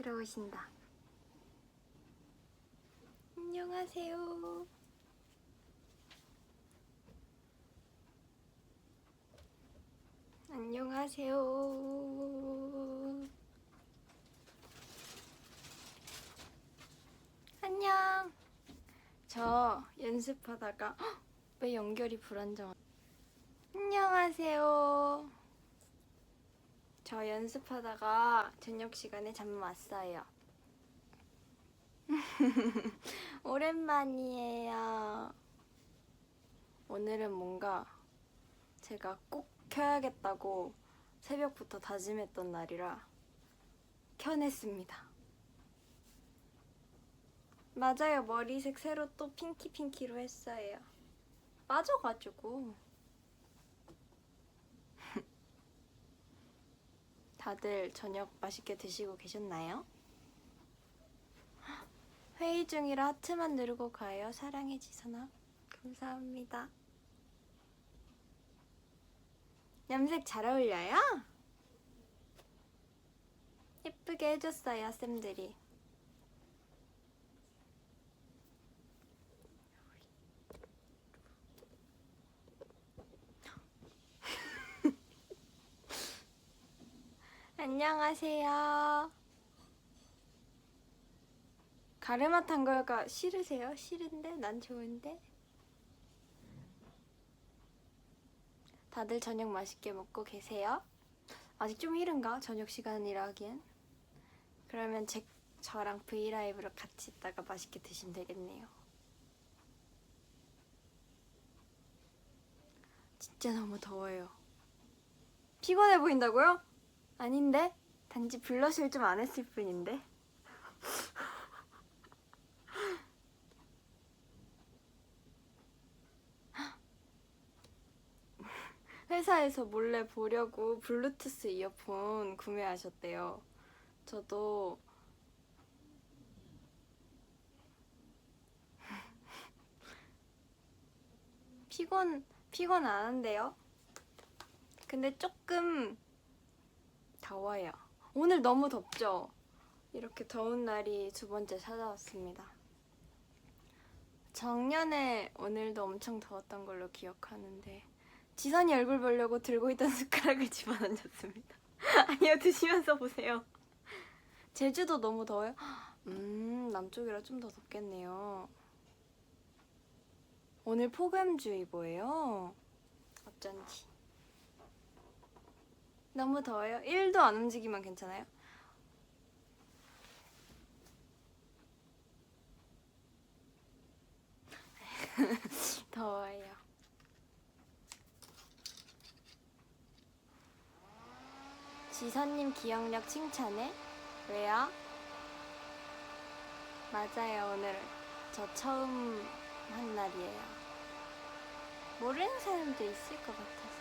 들어오신다. 안녕하세요. 안녕하세요. 안녕. 저 연습하다가 헉! 왜 연결이 불안정? 안녕하세요. 저 연습하다가 저녁 시간에 잠 왔어요. 오랜만이에요. 오늘은 뭔가 제가 꼭 켜야겠다고 새벽부터 다짐했던 날이라 켜냈습니다. 맞아요. 머리색 새로 또 핑키핑키로 했어요. 빠져가지고. 다들 저녁 맛있게 드시고 계셨나요? 회의 중이라 하트만 누르고 가요. 사랑해 지선아. 감사합니다. 염색 잘 어울려요? 예쁘게 해줬어요, 쌤들이. 안녕하세요. 가르마 탄 걸가 싫으세요? 싫은데? 난 좋은데? 다들 저녁 맛있게 먹고 계세요? 아직 좀 이른가? 저녁 시간이라 하기엔 그러면 제, 저랑 브이라이브로 같이 있다가 맛있게 드시면 되겠네요 진짜 너무 더워요 피곤해 보인다고요? 아닌데? 단지 블러셔를 좀 안 했을 뿐인데 회사에서 몰래 보려고 블루투스 이어폰 구매하셨대요. 저도 피곤 피곤 안 한데요. 근데 조금 더워요. 오늘 너무 덥죠? 이렇게 더운 날이 두 번째 찾아왔습니다. 작년에 오늘도 엄청 더웠던 걸로 기억하는데 지선이 얼굴 보려고 들고 있던 숟가락을 집어던졌습니다. 아니요, 드시면서 보세요. 제주도 너무 더워요? 음, 남쪽이라 좀 더 덥겠네요. 오늘 폭염주의보예요. 어쩐지. 너무 더워요? 1도 안 움직이면 괜찮아요? 더워요. 지선님 기억력 칭찬해? 왜요? 맞아요, 오늘 저 처음 한 날이에요. 모르는 사람도 있을 것 같아서.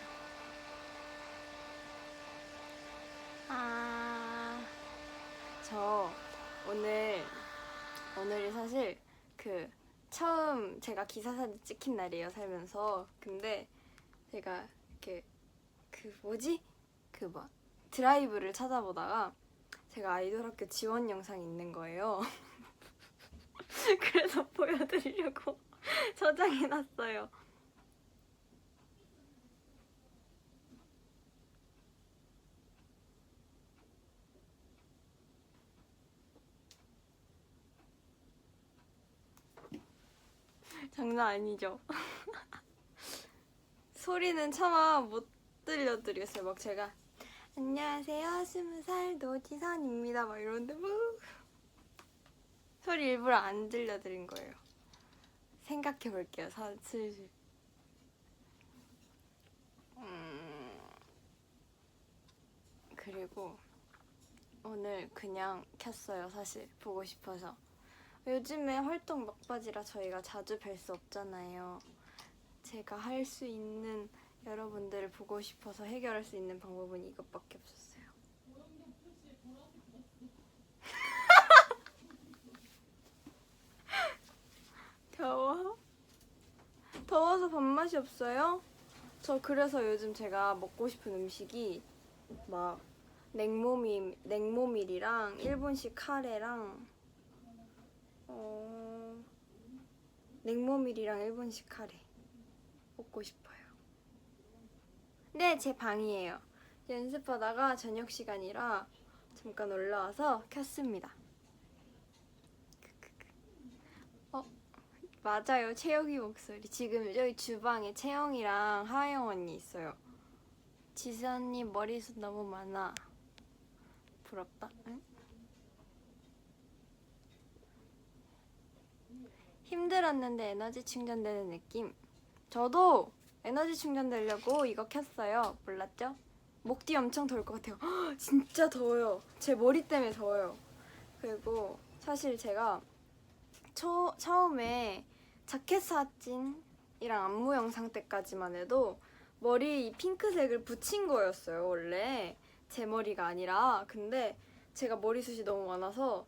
아, 저 오늘, 오늘이 사실 그 처음 제가 기사 사진 찍힌 날이에요, 살면서. 근데 제가 이렇게 그 뭐지? 그 뭐, 드라이브를 찾아보다가 제가 아이돌 학교 지원 영상이 있는 거예요. 그래서 보여드리려고 저장해놨어요. 장난 아니죠? 소리는 차마 못 들려드렸어요. 막 제가 안녕하세요. 스무 살 노지선입니다. 막 이러는데 막 소리 일부러 안 들려드린 거예요. 생각해 볼게요. 사, 슬슬. 음, 그리고 오늘 그냥 켰어요. 사실 보고 싶어서. 요즘에 활동 막바지라 저희가 자주 뵐 수 없잖아요. 제가 할 수 있는 여러분들을 보고 싶어서 해결할 수 있는 방법은 이것밖에 없었어요. 더워? 더워서 밥맛이 없어요? 저 그래서 요즘 제가 먹고 싶은 음식이 막 냉모밀 냉모밀이랑 일본식 카레랑 어 냉모밀이랑 일본식 카레 먹고 싶어요. 네, 제 방이에요. 연습하다가 저녁 시간이라 잠깐 올라와서 켰습니다. 어, 맞아요. 채영이 목소리. 지금 저희 주방에 채영이랑 하영 언니 있어요. 언니 머리숱 너무 많아. 부럽다. 응? 힘들었는데 에너지 충전되는 느낌. 저도 에너지 충전되려고 이거 켰어요. 몰랐죠? 목뒤 엄청 더울 것 같아요. 헉, 진짜 더워요. 제 머리 때문에 더워요. 그리고 사실 제가 초, 처음에 자켓 사진이랑 안무 영상 때까지만 해도 머리 이 핑크색을 붙인 거였어요. 원래 제 머리가 아니라. 근데 제가 머리숱이 너무 많아서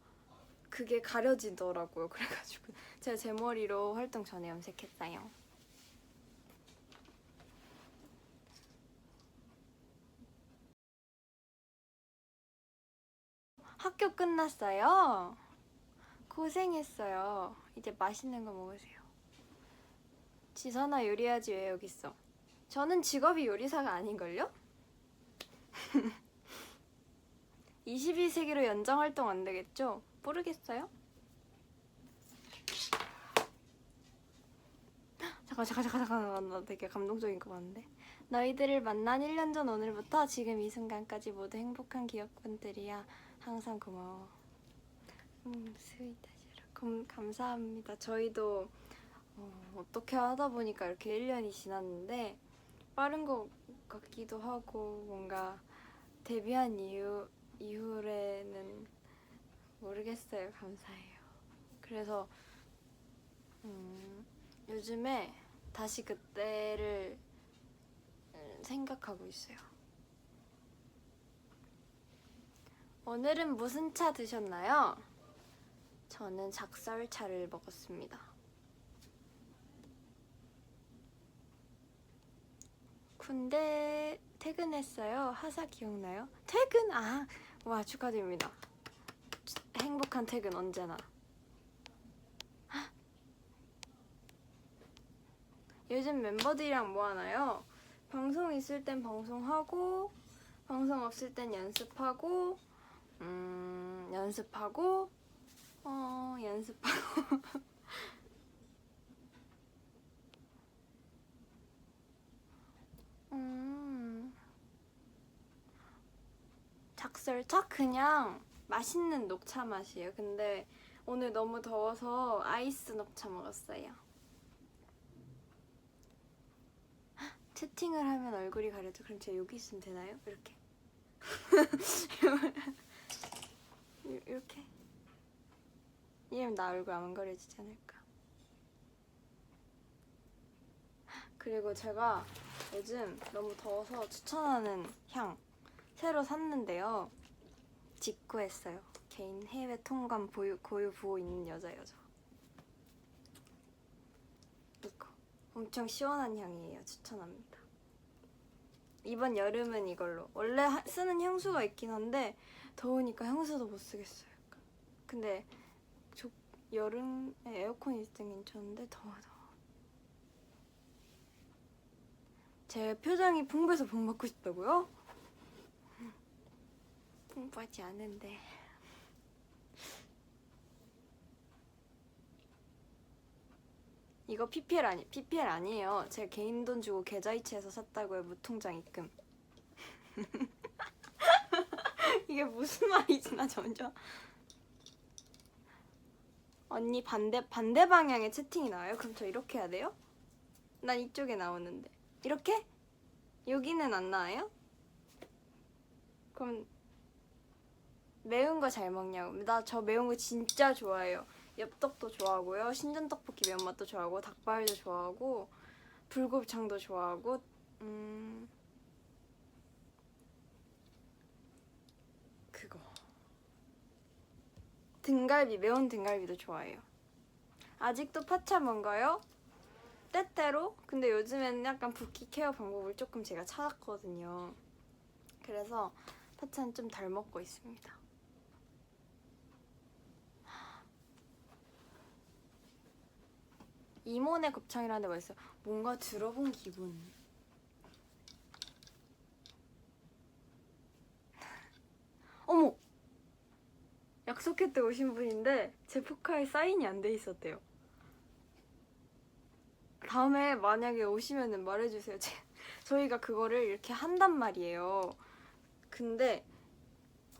그게 가려지더라고요. 그래가지고 제 머리로 활동 전에 염색했어요. 학교 끝났어요. 고생했어요. 이제 맛있는 거 먹으세요. 지선아 요리하지 왜 여기 있어? 저는 직업이 요리사가 아닌걸요? 22세기로 연장 활동 안 되겠죠? 모르겠어요. 잠깐 잠깐 잠깐 잠깐 나 되게 감동적인 거 봤는데. 너희들을 만난 1년 전 오늘부터 지금 이 순간까지 모두 행복한 기억분들이야. 항상 고마워. 음 스윗하시라. 감, 감사합니다. 저희도 어, 어떻게 하다 보니까 이렇게 1년이 지났는데 빠른 것 같기도 하고 뭔가 데뷔한 이후 이후에는 모르겠어요. 감사해요. 그래서 음, 요즘에 다시 그때를 음, 생각하고 있어요. 오늘은 무슨 차 드셨나요? 저는 작설차를 먹었습니다. 군대 퇴근했어요. 하사 기억나요? 퇴근? 아, 와 축하드립니다. 행복한 퇴근 언제나. 요즘 멤버들이랑 뭐 하나요? 방송 있을 땐 방송하고 방송 없을 땐 연습하고 음 연습하고 어 연습하고 음 작설차 그냥 맛있는 녹차 맛이에요. 근데 오늘 너무 더워서 아이스 녹차 먹었어요. 채팅을 하면 얼굴이 가려져. 그럼 제가 여기 있으면 되나요? 이렇게. 이- 이렇게. 이러면 나 얼굴 안 가려지지 않을까. 그리고 제가 요즘 너무 더워서 추천하는 향 새로 샀는데요. 직구했어요. 개인 해외 통관 보유, 고유 부호 있는 여자예요, 저. 이거. 엄청 시원한 향이에요. 추천합니다. 이번 여름은 이걸로. 원래 하- 쓰는 향수가 있긴 한데 더우니까 향수도 못 쓰겠어요. 약간. 근데 저 여름에 에어컨 있을 땐 괜찮은데 더워 더워. 제 표정이 풍부해서 복 받고 싶다고요? 풍부하지 않은데. 이거 PPL 아니 PPL 아니에요. 제가 개인 돈 주고 계좌이체해서 샀다고요. 무통장 입금. 이게 무슨 말이지 나 점점. 언니 반대 반대 방향의 채팅이 나와요? 그럼 저 이렇게 해야 돼요? 난 이쪽에 나오는데 이렇게? 여기는 안 나와요? 그럼 매운 거 잘 먹냐고. 나 저 매운 거 진짜 좋아해요. 엽떡도 좋아하고요. 신전 떡볶이 매운맛도 좋아하고 닭발도 좋아하고 불곱창도 좋아하고 음 그거 등갈비 매운 등갈비도 좋아해요. 아직도 파차 뭔가요? 때때로? 근데 요즘에는 약간 붓기 케어 방법을 조금 제가 찾았거든요. 그래서 파찬 좀덜 먹고 있습니다. 이모네 곱창이라는 데가 있어요. 뭔가 들어본 기분. 어머! 약속했대 오신 분인데 제 포카에 사인이 안 돼 있었대요. 다음에 만약에 오시면은 말해주세요. 제, 저희가 그거를 이렇게 한단 말이에요. 근데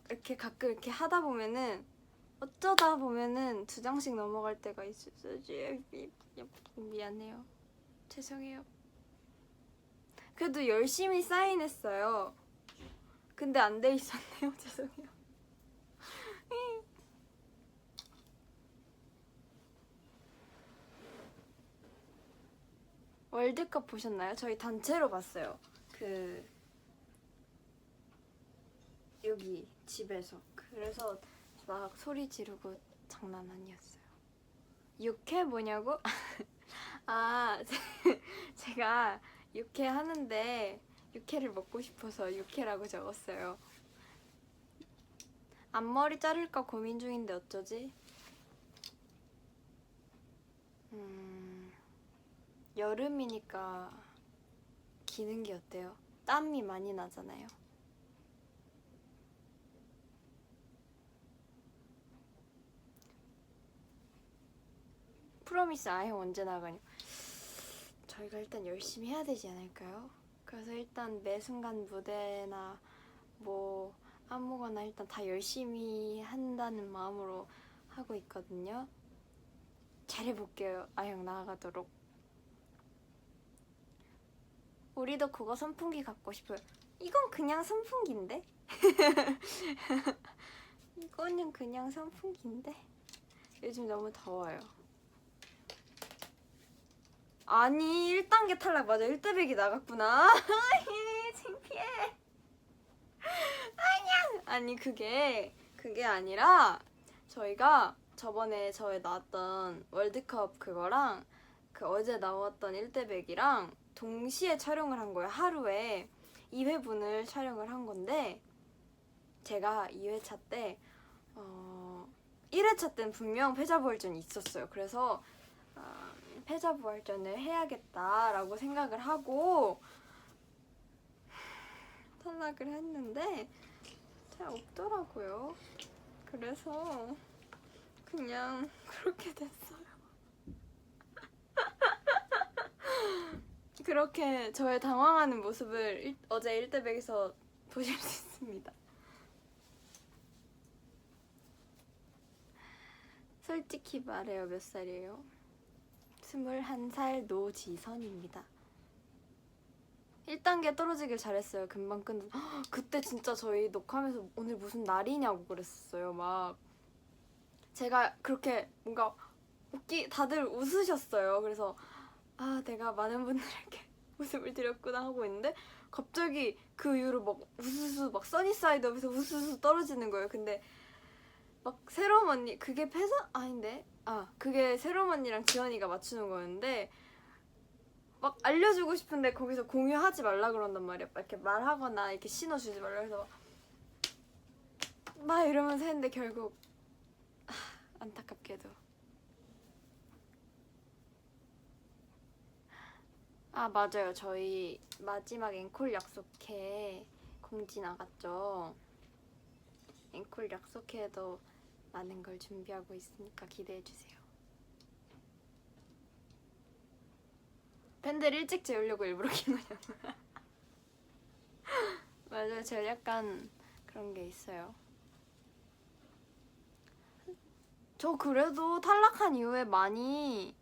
이렇게 가끔 이렇게 하다 보면은 어쩌다 보면은 두 장씩 넘어갈 때가 있었어요. 미- 미안해요. 죄송해요. 그래도 열심히 사인했어요. 근데 안 돼 있었네요. 죄송해요. 월드컵 보셨나요? 저희 단체로 봤어요. 그 여기 집에서 그래서 막 소리 지르고 장난 아니었어요. 육회 뭐냐고? 아 제- 제가 육회 하는데 육회를 먹고 싶어서 육회라고 적었어요. 앞머리 자를까 고민 중인데 어쩌지? 음, 여름이니까 기는 게 어때요? 땀이 많이 나잖아요. 프로미스 아형 언제 나가냐? 저희가 일단 열심히 해야 되지 않을까요? 그래서 일단 매 순간 무대나 뭐 아무거나 일단 다 열심히 한다는 마음으로 하고 있거든요. 잘해볼게요. 아형 나가도록. 우리도 그거 선풍기 갖고 싶어요. 이건 그냥 선풍기인데? 이거는 그냥 선풍기인데? 요즘 너무 더워요. 아니 1단계 탈락. 맞아. 1대백이 나갔구나. 창피해. 아니야. 아니 그게 그게 아니라 저희가 저번에 저에 나왔던 월드컵 그거랑 그 어제 나왔던 1대백이랑 동시에 촬영을 한 거예요. 하루에 2회분을 촬영을 한 건데 제가 2회차 때 어, 1회차 때는 분명 패자부활전이 있었어요. 그래서 아, 패자부활전을 해야겠다라고 생각을 하고 탈락을 했는데 잘 없더라고요. 그래서 그냥 그렇게 됐어요. 그렇게 저의 당황하는 모습을 일- 어제 1대백에서 보실 수 있습니다. 솔직히 말해요, 몇 살이에요? 21살 노지선입니다. 1단계 떨어지길 잘했어요. 금방 끝. 그때 진짜 저희 녹화하면서 오늘 무슨 날이냐고 그랬어요. 막 제가 그렇게 뭔가 웃기 다들 웃으셨어요. 그래서 아 내가 많은 분들에게 웃음을 드렸구나 하고 있는데 갑자기 그 이후로 막 우수수 막 써니사이드업에서 우수수 떨어지는 거예요. 근데 막 새로운 언니 그게 패자 아닌데? 아 그게 새로운 언니랑 지원이가 맞추는 거였는데 막 알려주고 싶은데 거기서 공유하지 말라 그런단 말이야. 막 이렇게 말하거나 이렇게 신호 주지 말라 해서 막, 막 이러면서 했는데 결국 아, 안타깝게도. 아 맞아요. 저희 마지막 앵콜 약속회 공지 나갔죠? 앵콜 약속회도 많은 걸 준비하고 있으니까 기대해 주세요. 팬들 일찍 재우려고 일부러 킨 거냐고. 맞아요, 제가 약간 그런 게 있어요. 저 그래도 탈락한 이후에 많이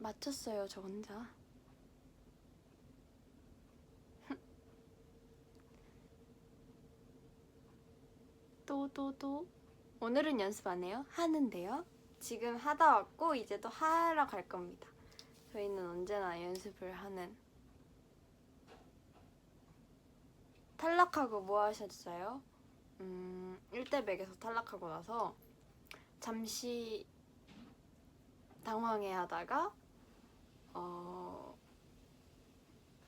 맞췄어요, 저 혼자. 또또또 오늘은 연습 안 해요? 하는데요. 지금 하다 왔고 이제 또 하러 갈 겁니다. 저희는 언제나 연습을 하는. 탈락하고 뭐 하셨어요? 음, 1대100에서 탈락하고 나서 잠시 당황해 하다가 어,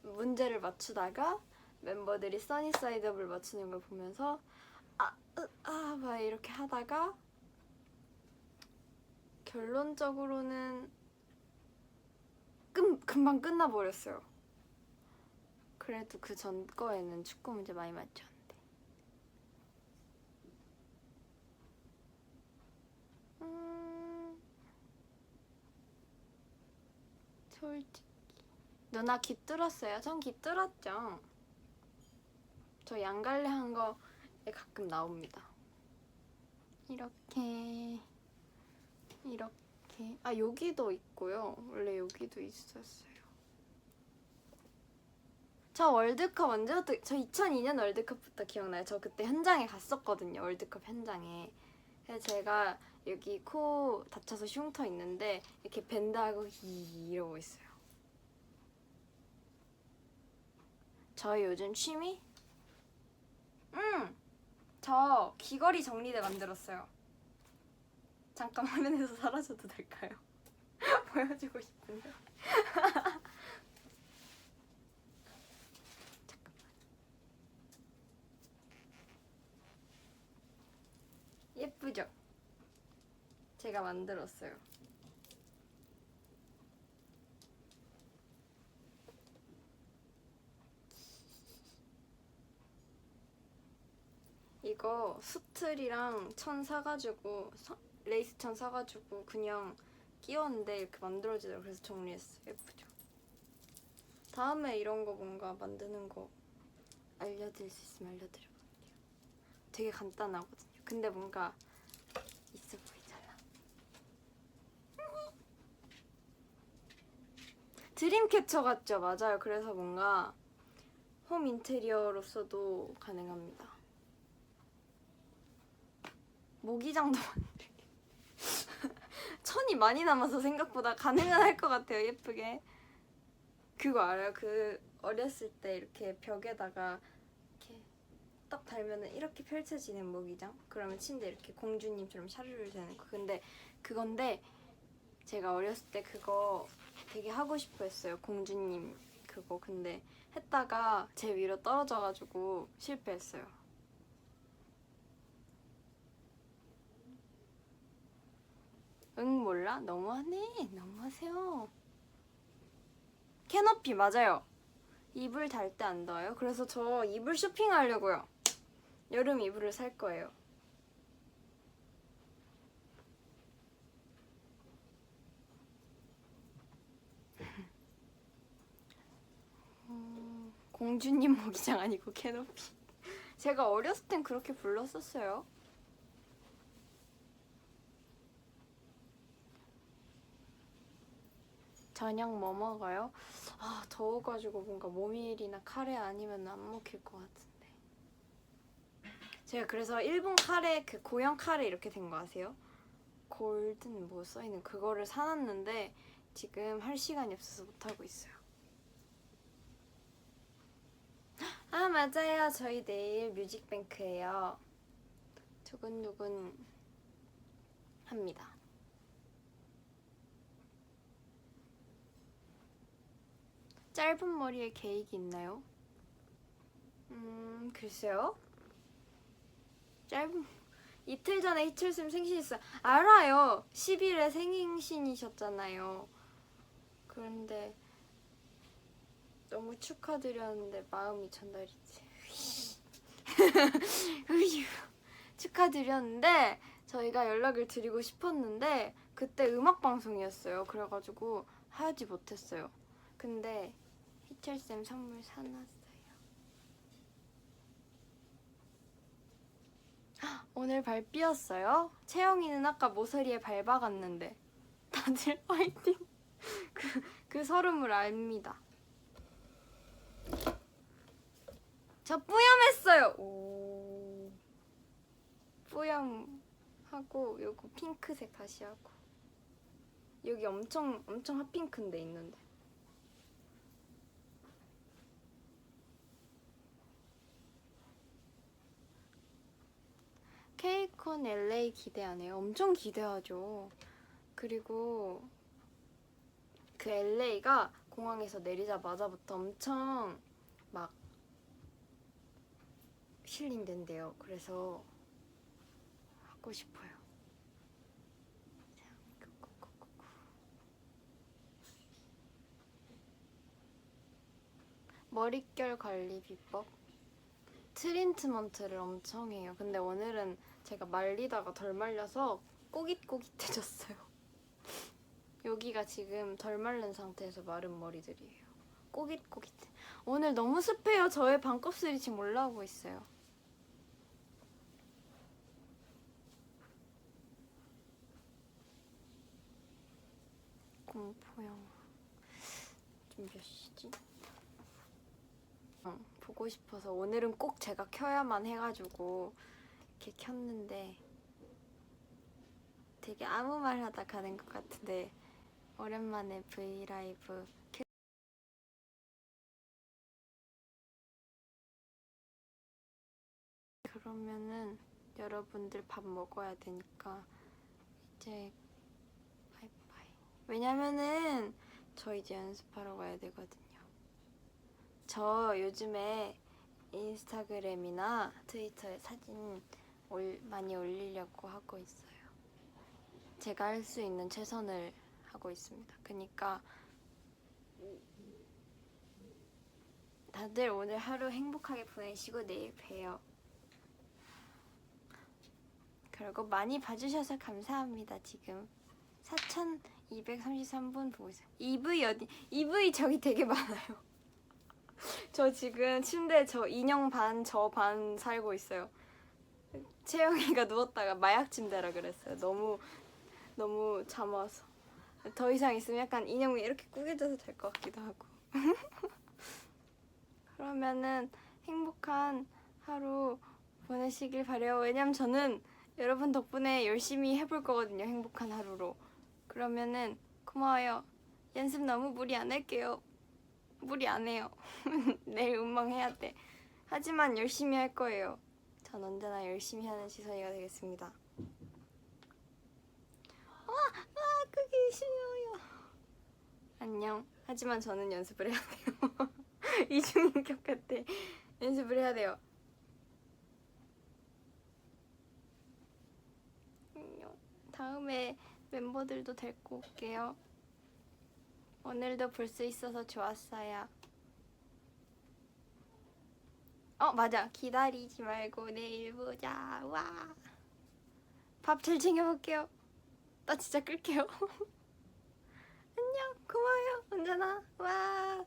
문제를 맞추다가 멤버들이 써니사이드업을 맞추는 걸 보면서 아아막 이렇게 하다가 결론적으로는 금, 금방 끝나버렸어요. 그래도 그 전 거에는 축구 문제 많이 맞췄는데. 음, 솔직히 누나 귀 뚫었어요? 전 귀 뚫었죠. 저 양갈래 한 거에 가끔 나옵니다. 이렇게 이렇게 아 여기도 있고요. 원래 여기도 있었어요. 저 월드컵 언제부터 저 2002년 월드컵부터 기억나요. 저 그때 현장에 갔었거든요. 월드컵 현장에. 그래서 제가 여기 코 다쳐서 흉터 있는데 이렇게 밴드하고 히 이러고 있어요. 저희 요즘 취미? 응. 저 귀걸이 정리대 만들었어요. 잠깐 화면에서 사라져도 될까요? 보여주고 싶은데. 예쁘죠? 제가 만들었어요. 이거 수틀이랑 천 사가지고 서- 레이스 천 사가지고 그냥 끼웠는데 이렇게 만들어지더라고요. 그래서 정리했어요. 예쁘죠? 다음에 이런 거 뭔가 만드는 거 알려드릴 수 있으면 알려드려볼게요. 되게 간단하거든요. 근데 뭔가 있어 보이잖아. 드림캐쳐 같죠? 맞아요. 그래서 뭔가 홈 인테리어로서도 가능합니다. 모기장도 만들기. 천이 많이 남아서 생각보다 가능은 할 것 같아요. 예쁘게. 그거 알아요? 그 어렸을 때 이렇게 벽에다가 이렇게 딱 달면은 이렇게 펼쳐지는 모기장? 그러면 침대 이렇게 공주님처럼 샤르르 되는 거. 근데 그건데 제가 어렸을 때 그거 되게 하고 싶어 했어요. 공주님 그거. 근데 했다가 제 위로 떨어져가지고 실패했어요. 응 몰라? 너무하네. 너무하세요. 캐너피 맞아요. 이불 달 때 안 더워요? 그래서 저 이불 쇼핑하려고요. 여름 이불을 살 거예요. 음, 공주님 모기장 아니고 캐노피. 제가 어렸을 땐 그렇게 불렀었어요. 저녁 뭐 먹어요? 아 더워가지고 뭔가 모밀이나 카레 아니면 안 먹힐 것 같은데. 제가 그래서 일본 카레 그 고형 카레 이렇게 된 거 아세요? 골든 뭐 써있는 그거를 사놨는데 지금 할 시간이 없어서 못 하고 있어요. 아 맞아요. 저희 내일 뮤직뱅크예요. 두근두근 합니다. 짧은 머리에 계획이 있나요? 음, 글쎄요. 짧은 이틀 전에 희철쌤 생신이었어요. 알아요. 10일에 생신이셨잖아요. 그런데 너무 축하드렸는데 마음이 전달이지. 으유. 축하드렸는데 저희가 연락을 드리고 싶었는데 그때 음악 방송이었어요. 그래가지고 하지 못했어요. 근데 희철쌤 선물 사놨어요. 헉, 오늘 발 삐었어요? 채영이는 아까 모서리에 발 박았는데 다들 화이팅! 그, 그 서름을 압니다. 저 뿌염했어요! 오. 뿌염하고 요거 핑크색 다시 하고 여기 엄청 엄청 핫핑크인데 있는데 케이콘 LA 기대하네요. 엄청 기대하죠. 그리고 그 LA가 공항에서 내리자마자부터 엄청 막 힐링된대요. 그래서 하고 싶어요. 머릿결 관리 비법? 트리트먼트를 엄청 해요. 근데 오늘은 제가 말리다가 덜 말려서 꼬깃꼬깃해졌어요. 여기가 지금 덜 마른 상태에서 마른 머리들이에요. 꼬깃꼬깃. 오늘 너무 습해요. 저의 반곱슬이 지금 올라오고 있어요. 공포 영화. 좀 몇? 어, 보고 싶어서 오늘은 꼭 제가 켜야만 해가지고 이렇게 켰는데 되게 아무 말 하다 가는 것 같은데 오랜만에 브이라이브 켜- 그러면은 여러분들 밥 먹어야 되니까 이제 바이바이. 왜냐면은 저 이제 연습하러 가야 되거든요 저 요즘에 인스타그램이나 트위터에 사진 올, 많이 올리려고 하고 있어요 제가 할 수 있는 최선을 하고 있습니다. 그러니까 다들 오늘 하루 행복하게 보내시고 내일 봬요. 그리고 많이 봐주셔서 감사합니다. 지금 4,233분 보고 있어요. EV 어디? EV 저기 되게 많아요. 저 지금 침대에 저 인형 반, 저 반 살고 있어요. 채영이가 누웠다가 마약 침대라 그랬어요. 너무 너무 잠 와서. 더 이상 있으면 약간 인형이 이렇게 꾸겨져서 될 것 같기도 하고. 그러면은 행복한 하루 보내시길 바래요. 왜냐면 저는 여러분 덕분에 열심히 해볼 거거든요. 행복한 하루로. 그러면은 고마워요. 연습 너무 무리 안 할게요 무리 안 해요 내일 운동 해야 돼 하지만 열심히 할 거예요 전 언제나 열심히 하는 지선이가 되겠습니다 아, 그게 싫어요. 안녕. 하지만 저는 연습을 해야 돼요. 이중인격 같아. 연습을 해야 돼요. 다음에 멤버들도 데리고 올게요. 오늘도 볼 수 있어서 좋았어요. 어, 맞아. 기다리지 말고 내일 보자. 와. 밥 잘 챙겨볼게요. 나 진짜 끌게요. 안녕, 고마워요, 언제나. 와.